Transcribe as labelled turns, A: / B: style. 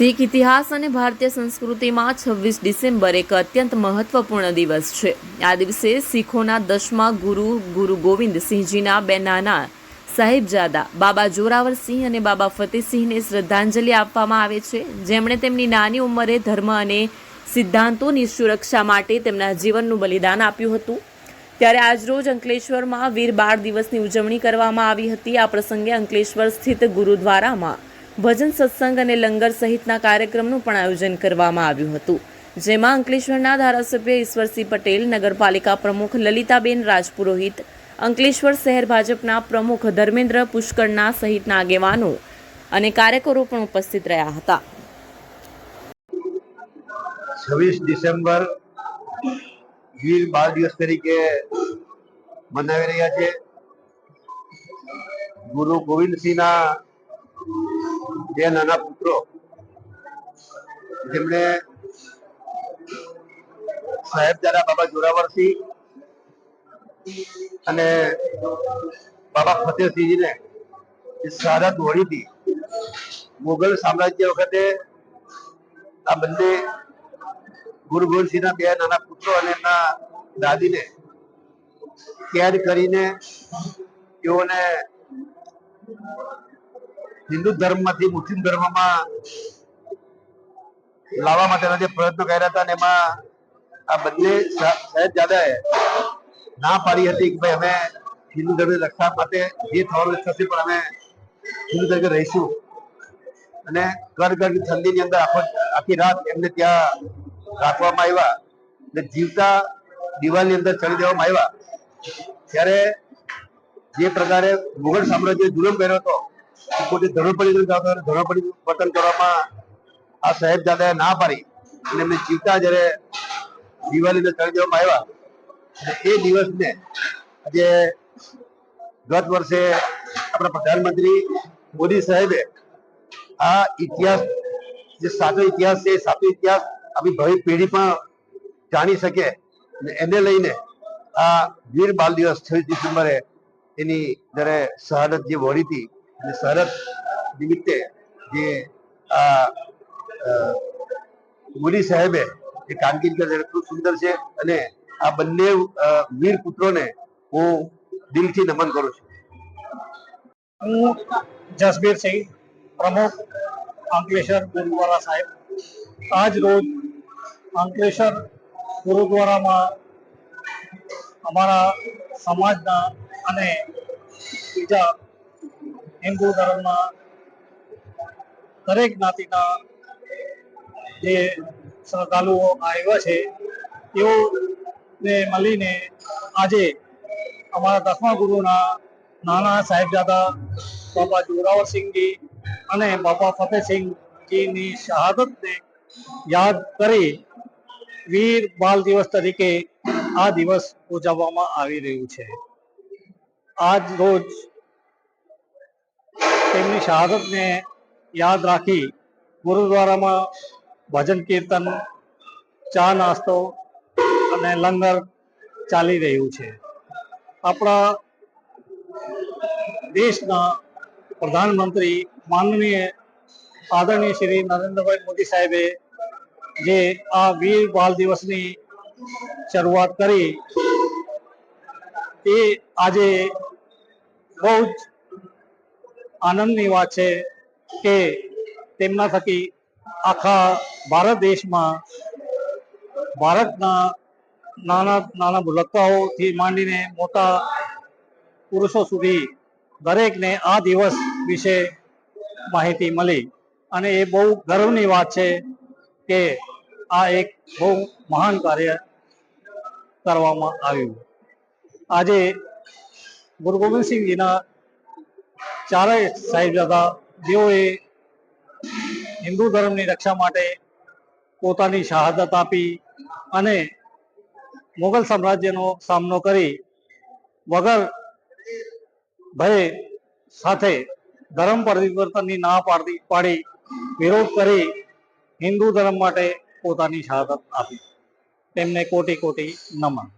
A: શીખ ઇતિહાસ અને ભારતીય સંસ્કૃતિમાં છવ્વીસ ડિસેમ્બર એક અત્યંત મહત્વપૂર્ણ દિવસ છે. આ દિવસે શીખોના દસમા ગુરુ ગુરુ ગોવિંદસિંહજીના બે નાના સાહેબજાદા, બાબા જોરાવરસિંહ અને બાબા ફતેહસિંહને શ્રદ્ધાંજલિ આપવામાં આવે છે. જેમણે તેમની નાની ઉંમરે ધર્મ અને સિદ્ધાંતોની સુરક્ષા માટે તેમના જીવનનું બલિદાન આપ્યું હતું. ત્યારે આજરોજ અંકલેશ્વરમાં વીર બાળ દિવસની ઉજવણી કરવામાં આવી હતી. આ પ્રસંગે અંકલેશ્વર સ્થિત ગુરુદ્વારામાં ભજન સત્સંગ અને લંગર સહિતના કાર્યક્રમનું પણ આયોજન કરવામાં આવ્યું હતું. જેમાં અંકલેશ્વરના ધારાસભ્ય ઈશ્વરસિંહ પટેલ, નગરપાલિકા પ્રમુખ લલિતાબેન રાજપુરોહિત, અંકલેશ્વર શહેર ભાજપના પ્રમુખ ધર્મેન્દ્ર પુષ્કરના સહિતના આગેવાનો અને કાર્યકરો પણ ઉપસ્થિત રહ્યા હતા.
B: છવ્વીસ ડિસેમ્બર વીર બાળ દિવસ તરીકે મનાવી રહ્યા છે. ગુરુ ગોવિંદસિંહના બે નાના પુત્રો. જેમણે સાહેબજાદા બાબા જોરાવરસિંહ અને બાબા ફતેહસિંહજીને શહાદત વળી હતી મુઘલ સામ્રાજ્ય વખતે આ બંને ગુરુ ગોવિંદસિંહના બે નાના પુત્રો અને એમના દાદીને કેદ કરીને તેઓને હિન્દુ ધર્મમાંથી મુસ્લિમ ધર્મમાં લાવવા માટેના જે પ્રયત્નો કર્યા હતા એમાં આ બંને સાહેબજાદાએ ના પાડી હતી કે ભાઈ અમે હિન્દુ ધર્મની રક્ષા માટે જે થવાનું થશે પણ અમે હિન્દુ તરીકે રહીશું. અને કર ઠંડીની અંદર આખો રાત એમને ત્યાં રાખવામાં આવ્યા અને જીવતા દિવાલની અંદર ચડી દેવામાં આવ્યા. ત્યારે જે પ્રકારે મુઘલ સામ્રાજ્ય જુલમ કર્યો હતો પોતે ધર્મપડી ધર્મપડી વર્તન કરવામાં આ સાહેબજાદાએ ના પાડી. અને એમને જીવતા જ્યારે દિવાળી ને ચડી દેવામાં આવ્યા. એ દિવસને આજે ગત વર્ષે આપણા પ્રધાનમંત્રી મોદી સાહેબે આ ઇતિહાસ, જે સાચો ઇતિહાસ છે, એ સાચો ઇતિહાસ આપણી ભાવિ પેઢી પણ જાણી શકે. એને લઈને આ વીર બાલ દિવસ છવ્વીસ ડિસેમ્બરે એની જ્યારે શહાદત જે વળી હતી અને શહાદત નિમિત્તે જે આ મોદી સાહેબે જે કામગીરી કરી એટલું સુંદર છે અને આ બંને વીર પુત્રોને હું દિલથી નમન કરું છું.
C: હું જસબીરસિંહ પ્રમુખ અંકલેશ્વર ગુરુદ્વારા સાહેબ. આજ રોજ અંકલેશ્વર ગુરુદ્વારામાં અમારા સમાજના અને બીજા હિન્દુ ધર્મના દરેક જ્ઞાતિના જે શ્રદ્ધાળુઓ આવ્યા છે, તેઓને મળીને આજે અમારા દસમા ગુરુના નાના સાહેબજાદા બાબા જોરાવરસિંહજી અને બાબા ફતેહસિંહજીની શહાદતને યાદ કરી વીર બાલ દિવસ તરીકે આ દિવસ ઉજવવામાં આવી રહ્યું છે. આજ રોજ તેમની શહાદતને યાદ રાખી ગુરુદ્વારામાં ભજન કીર્તન, ચા નાસ્તો અને લંગર ચાલી રહ્યું છે. આપણા દેશના પ્રધાનમંત્રી માનનીય આદરણીય શ્રી નરેન્દ્રભાઈ મોદી સાહેબે જે આ વીર બાલ દિવસની શરૂઆત કરી, એ આજે બહુ જ આનંદની વાત છે કે તેમના થકી આખા ભારત દેશમાં ભારતના નાના નાના ભૂલકાઓથી માંડીને મોટા પુરુષો સુધી દરેકને આ દિવસ વિશે માહિતી મળી. અને એ બહુ ગર્વની વાત છે કે આ એક બહુ મહાન કાર્ય કરવામાં આવ્યું. આજે ગુરુ ગોવિંદસિંહજીના ચારેય સાહેબજાદા જેઓએ હિન્દુ ધર્મની રક્ષા માટે પોતાની શહાદત આપી અને મુઘલ સામ્રાજ્યનો સામનો કરી વગર ભય સાથે ધર્મ પરિવર્તનની ના પાડતી પાડી વિરોધ કરી હિન્દુ ધર્મ માટે પોતાની શહાદત આપી. તેમને કોટી કોટી નમન.